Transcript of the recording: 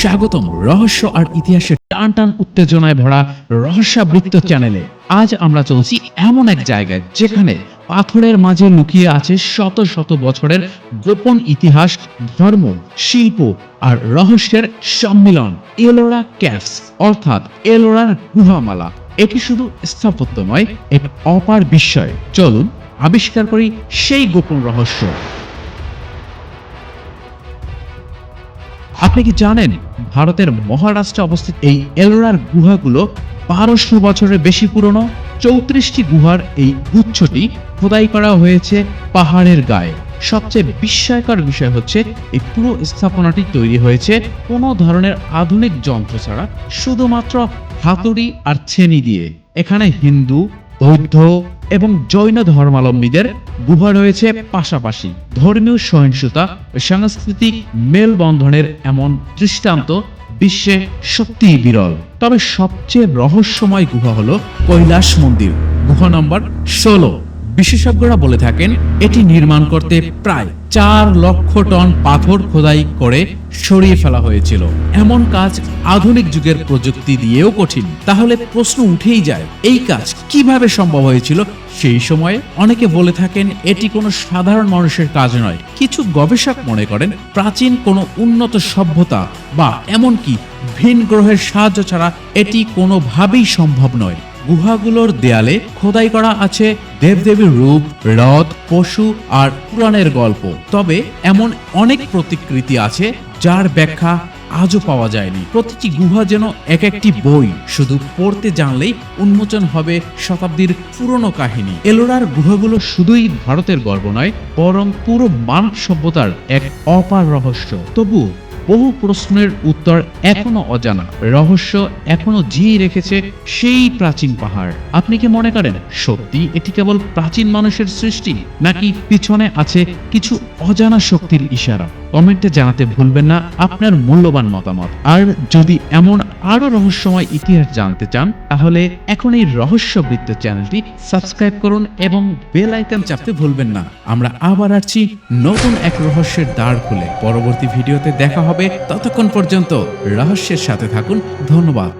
স্বাগতম রহস্য আর ইতিহাসের টান টান উত্তেজনায় ভরা রহস্যাবৃত্ত চ্যানেলে। আজ আমরা চলছি এমন এক জায়গায় যেখানে পাথরের মাঝে লুকিয়ে আছে শত শত বছরের গোপন ইতিহাস, ধর্ম, শিল্প আর রহস্যের সম্মিলন। এলোরা ক্যাভস অর্থাৎ এলোরার গুহামালা। এটি শুধু স্থাপত্য নয়, এক অপার বিস্ময়। চলুন আবিষ্কার করি সেই গোপন রহস্য। আপনি কি জানেন ভারতের মহারাষ্ট্রে অবস্থিত এই এলোরার গুহাগুলো বারোশো বছরের বেশি পুরনো, চৌত্রিশটি গুহার এই গুচ্ছটি খোদাই করা হয়েছে পাহাড়ের গায়ে। সবচেয়ে বিস্ময়কর বিষয় হচ্ছে, এই পুরো স্থাপনাটি তৈরি হয়েছে কোনো ধরনের আধুনিক যন্ত্র ছাড়া, শুধুমাত্র হাতুড়ি আর ছেনি দিয়ে। এখানে হিন্দু, বৌদ্ধ এবং জৈন ধর্মাবলম্বীদের গুহা রয়েছে পাশাপাশি। ধর্মীয় সহিংসতা সাংস্কৃতিক মেলবন্ধনের এমন দৃষ্টান্ত বিশ্বে সত্যিই বিরল। তবে সবচেয়ে রহস্যময় গুহা হল কৈলাস মন্দির। গুহা নম্বর ষোলো। বিশেষজ্ঞরা বলে থাকেন, এটি নির্মাণ করতে প্রায় চার লক্ষ টন পাথর খোদাই করে সরিয়ে ফেলা হয়েছিল। এমন কাজ আধুনিক যুগের প্রযুক্তি দিয়েও কঠিন। তাহলে প্রশ্ন উঠেই যায়, এই কাজ কীভাবে সম্ভব হয়েছিল? সেই সময়ে অনেকে বলে থাকেন, এটি কোনো সাধারণ মানুষের কাজ নয়। কিছু গবেষক মনে করেন, প্রাচীন কোনো উন্নত সভ্যতা বা এমনকি ভিন গ্রহের সাহায্য ছাড়া এটি কোনোভাবেই সম্ভব নয়। গুহাগুলোর দেয়ালে খোদাই করা আছে দেবদেবীর রূপ, রথ, পশু আর পুরাণের গল্প। তবে এমন অনেক প্রতিকৃতি আছে যার ব্যাখ্যা আজও পাওয়া যায়নি। প্রতিটি গুহা যেন এক একটি বই। শুধু পড়তে জানলেই উন্মোচন হবে শতাব্দীর পুরনো কাহিনী। এলোরার গুহাগুলো শুধুই ভারতের গর্ব নয়, বরং পুরো মানব সভ্যতার এক অপার রহস্য। তবু বহু প্রশ্নের উত্তর এখনও অজানা। রহস্য এখনও জিয়ে রেখেছে সেই প্রাচীন পাহাড়। আপনি কি মনে করেন, সত্যি এটি কেবল প্রাচীন মানুষের সৃষ্টি, নাকি পিছনে আছে কিছু অজানা শক্তির ইশারা? কমেন্টে জানাতে ভুলবেন না আপনার মূল্যবান মতামত। আর যদি এমন আরও রহস্যময় ইতিহাস জানতে চান, তাহলে এখন এই রহস্যবৃত্ত চ্যানেলটি সাবস্ক্রাইব করুন এবং বেল আইকন চাপতে ভুলবেন না। আমরা আবার আসছি নতুন এক রহস্যের দ্বার খুলে। পরবর্তী ভিডিওতে দেখা হবে। ততক্ষণ পর্যন্ত রহস্যের সাথে থাকুন। ধন্যবাদ।